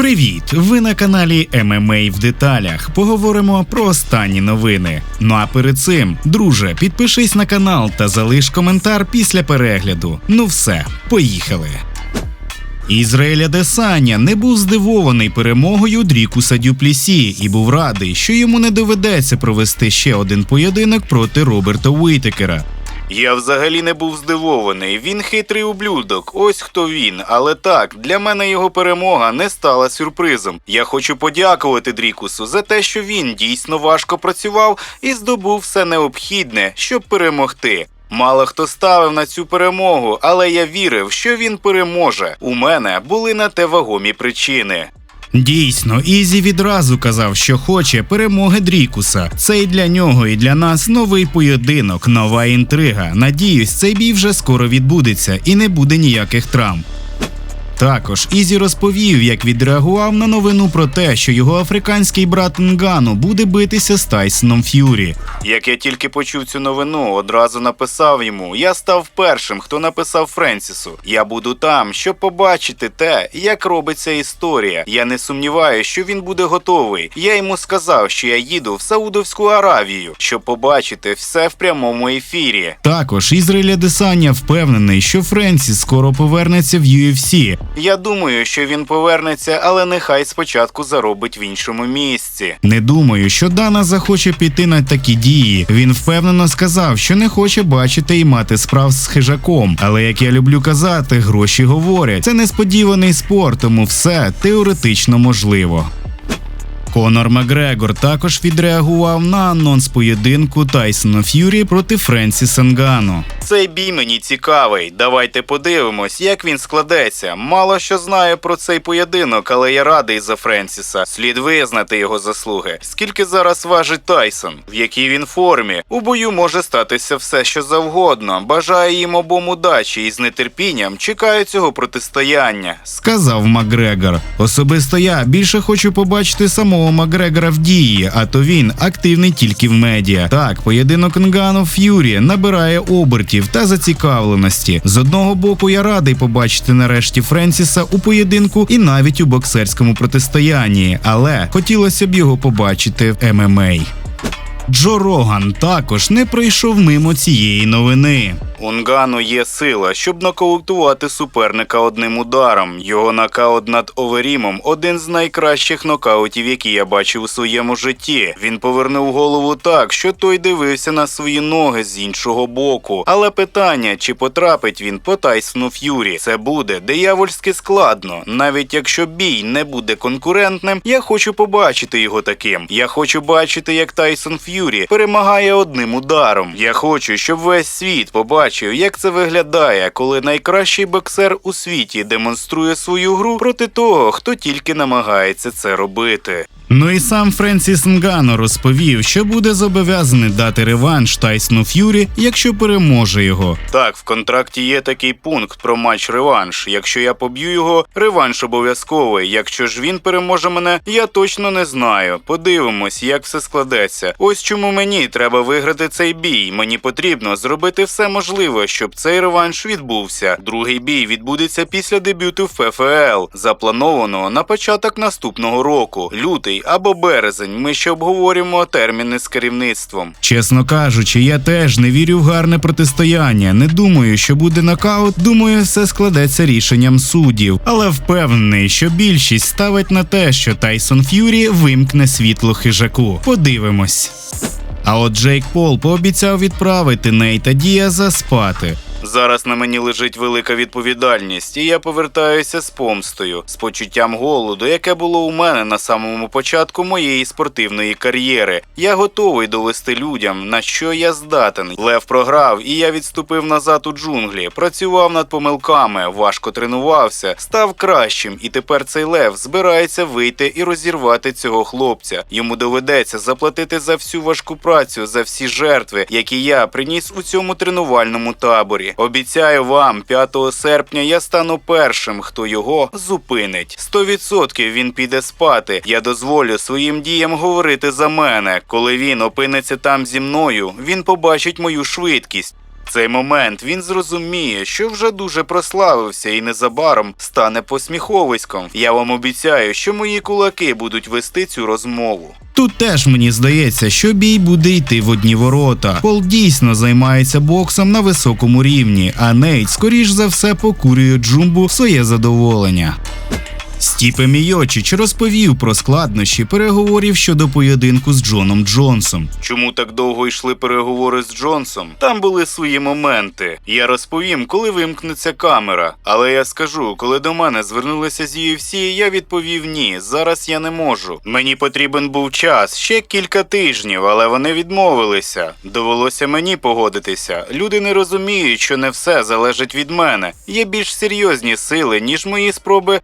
Привіт! Ви на каналі ММА в деталях. Поговоримо про останні новини. Ну а перед цим, друже, підпишись на канал та залиш коментар після перегляду. Ну все, поїхали. Ізраїля Десаня не був здивований перемогою Дрікуса Дюплісі і був радий, що йому не доведеться провести ще один поєдинок проти Роберта Уітекера. Я взагалі не був здивований. Він хитрий ублюдок. Ось хто він. Але так, для мене його перемога не стала сюрпризом. Я хочу подякувати Дрікусу за те, що він дійсно важко працював і здобув все необхідне, щоб перемогти. Мало хто ставив на цю перемогу, але я вірив, що він переможе. У мене були на те вагомі причини. Дійсно, Ізі відразу казав, що хоче перемоги Дрікуса. Це і для нього, і для нас новий поєдинок, нова інтрига. Надіюсь, цей бій вже скоро відбудеться і не буде ніяких травм. Також Ізі розповів, як відреагував на новину про те, що його африканський брат Нгану буде битися з Тайсоном Ф'юрі. Як я тільки почув цю новину, одразу написав йому: я став першим, хто написав Френсісу. Я буду там, щоб побачити те, як робиться історія. Я не сумніваюся, що він буде готовий. Я йому сказав, що я їду в Саудовську Аравію, щоб побачити все в прямому ефірі. Також Ізраїля Десаня впевнений, що Френсіс скоро повернеться в UFC. Я думаю, що він повернеться, але нехай спочатку заробить в іншому місці. Не думаю, що Дана захоче піти на такі дії. Він впевнено сказав, що не хоче бачити і мати справ з хижаком. Але як я люблю казати, гроші говорять. Це несподіваний спор, тому все теоретично можливо. Конор Макгрегор також відреагував на анонс поєдинку Тайсона Ф'юрі проти Френсіса Нгану. Цей бій мені цікавий. Давайте подивимось, як він складеться. Мало що знаю про цей поєдинок, але я радий за Френсіса. Слід визнати його заслуги. Скільки зараз важить Тайсон, в якій він формі? У бою може статися все, що завгодно. Бажаю їм обом удачі і з нетерпінням чекаю цього протистояння. Сказав Макгрегор. Особисто я більше хочу побачити самого Макгрегора в дії, а то він активний тільки в медіа. Так, поєдинок Нгану Ф'юрі набирає обертів та зацікавленості. З одного боку, я радий побачити нарешті Френсіса у поєдинку і навіть у боксерському протистоянні, але хотілося б його побачити в ММА. Джо Роган також не пройшов мимо цієї новини. У Нгану є сила, щоб нокаутувати суперника одним ударом. Його нокаут над Оверімом один з найкращих нокаутів, які я бачив у своєму житті. Він повернув голову так, що той дивився на свої ноги з іншого боку. Але питання, чи потрапить він по Тайсону Ф'юрі, це буде диявольськи складно. Навіть якщо бій не буде конкурентним, я хочу побачити його таким. Я хочу бачити, як Тайсон Ф'юрі перемагає одним ударом. Я хочу, щоб весь світ побачив як це виглядає, коли найкращий боксер у світі демонструє свою гру проти того, хто тільки намагається це робити. Ну і сам Френсіс Нгану розповів, що буде зобов'язаний дати реванш Тайсону Ф'юрі, якщо переможе його. Так, в контракті є такий пункт про матч реванш. Якщо я поб'ю його, реванш обов'язковий. Якщо ж він переможе мене, я точно не знаю. Подивимось, як все складеться. Ось чому мені треба виграти цей бій. Мені потрібно зробити все можливе, щоб цей реванш відбувся. Другий бій відбудеться після дебюту в ФФЛ, запланованого на початок наступного року. Лютий або березень. Ми ще обговорюємо терміни з керівництвом. Чесно кажучи, я теж не вірю в гарне протистояння. Не думаю, що буде нокаут. Думаю, все складеться рішенням суддів. Але впевнений, що більшість ставить на те, що Тайсон Ф'юрі вимкне світло хижаку. Подивимось. А от Джейк Пол пообіцяв відправити Нейта Діаза спати. Зараз на мені лежить велика відповідальність, і я повертаюся з помстою, з почуттям голоду, яке було у мене на самому початку моєї спортивної кар'єри. Я готовий довести людям, на що я здатен. Лев програв, і я відступив назад у джунглі, працював над помилками, важко тренувався, став кращим, і тепер цей лев збирається вийти і розірвати цього хлопця. Йому доведеться заплатити за всю важку працю, за всі жертви, які я приніс у цьому тренувальному таборі. Обіцяю вам, 5 серпня я стану першим, хто його зупинить. 100% він піде спати. Я дозволю своїм діям говорити за мене. Коли він опиниться там зі мною, він побачить мою швидкість. Цей момент він зрозуміє, що вже дуже прославився і незабаром стане посміховиськом. Я вам обіцяю, що мої кулаки будуть вести цю розмову. Тут теж мені здається, що бій буде йти в одні ворота. Пол дійсно займається боксом на високому рівні, а Нейт, скоріш за все, покурює джумбу своє задоволення. Стіпе Мійочич розповів про складнощі переговорів щодо поєдинку з Джоном Джонсом. Чому так довго йшли переговори з Джонсом? Там були свої моменти. Я розповім, коли вимкнеться камера. Але я скажу, коли до мене звернулися з UFC, я відповів ні. Зараз я не можу. Мені потрібен був час, ще кілька тижнів, але вони відмовилися. Довелося мені погодитися. Люди не розуміють, що не все залежить від мене. Є більш серйозні сили, ніж мої спроби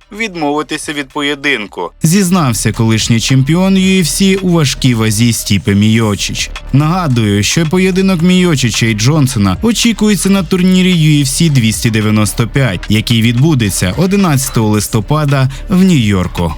відмовитися від поєдинку. Зізнався колишній чемпіон UFC у важкій вазі Стіпе Мійочич. Нагадую, що поєдинок Мійочича і Джонсона очікується на турнірі UFC 295, який відбудеться 11 листопада в Нью-Йорку.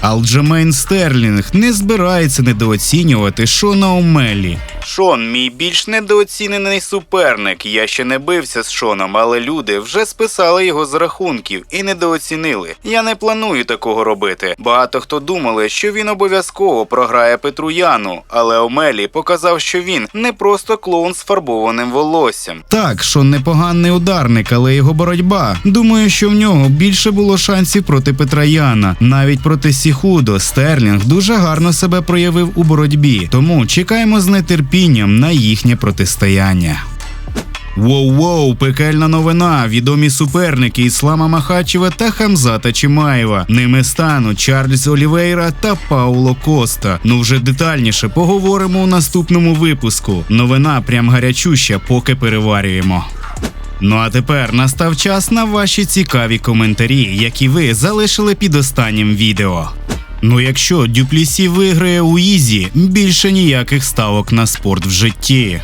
Алджемейн Стерлінг не збирається недооцінювати Шона Омелі. Шон, мій більш недооцінений суперник. Я ще не бився з Шоном, але люди вже списали його з рахунків і недооцінили. Я не планую такого робити. Багато хто думали, що він обов'язково програє Петру Яну, але Омелі показав, що він не просто клоун з фарбованим волоссям. Так, Шон непоганий ударник, але його боротьба. Думаю, що в нього більше було шансів проти Петра Яна. Навіть проти Сіхудо Стерлінг дуже гарно себе проявив у боротьбі. Тому чекаємо з нетерпінням на їхнє протистояння. Воу-воу, пекельна новина. Відомі суперники Іслама Махачева та Хамзата Чимаєва. Ними стануть Чарльз Олівейра та Пауло Коста. Ну вже детальніше поговоримо у наступному випуску. Новина прям гарячуща, поки переварюємо. Ну а тепер настав час на ваші цікаві коментарі, які ви залишили під останнім відео. Ну, якщо Дюплісі виграє у Ізі, більше ніяких ставок на спорт в житті.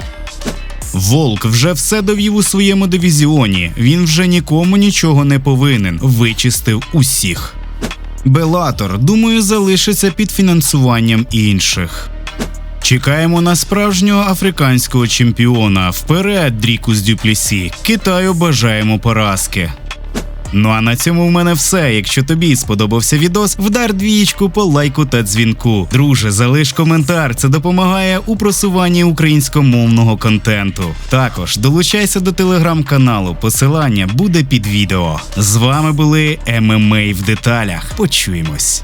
Волк вже все довів у своєму дивізіоні. Він вже нікому нічого не повинен, вичистив усіх. Белатор, думаю, залишиться під фінансуванням інших. Чекаємо на справжнього африканського чемпіона. Вперед, Дрікус Дюплісі. Китаю бажаємо поразки. Ну а на цьому в мене все. Якщо тобі сподобався відос, вдар двієчку по лайку та дзвінку. Друже, залиш коментар, це допомагає у просуванні українськомовного контенту. Також долучайся до телеграм-каналу, посилання буде під відео. З вами були ММА в деталях. Почуємось.